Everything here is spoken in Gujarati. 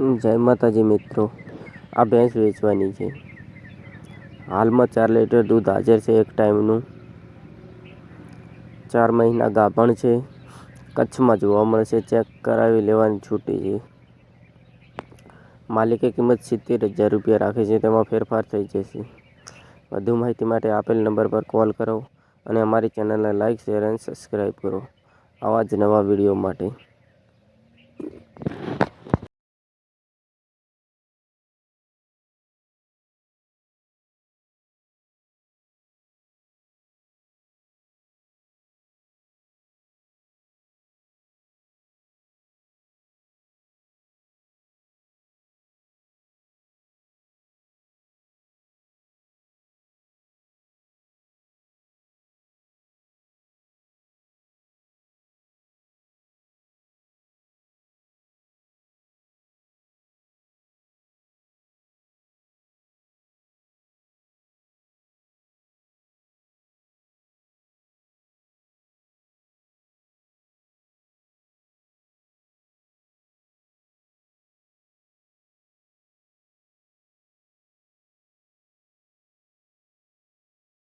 જય માતાજી મિત્રો. આ ભેંસ વેચવાની છે. હાલમાં ચાર લીટર દૂધ હાજર છે એક ટાઈમનું. ચાર મહિના ગાભણ છે. કચ્છમાં જોવા મળશે, ચેક કરાવી લેવાની છૂટી છે. માલિકે કિંમત સિત્તેર હજાર રૂપિયા રાખે છે, તેમાં ફેરફાર થઈ જશે. વધુ માહિતી માટે આપેલ નંબર પર કોલ કરો અને અમારી ચેનલને લાઇક શેર અને સબસ્ક્રાઈબ કરો. આવા જ નવા વીડિયો માટે.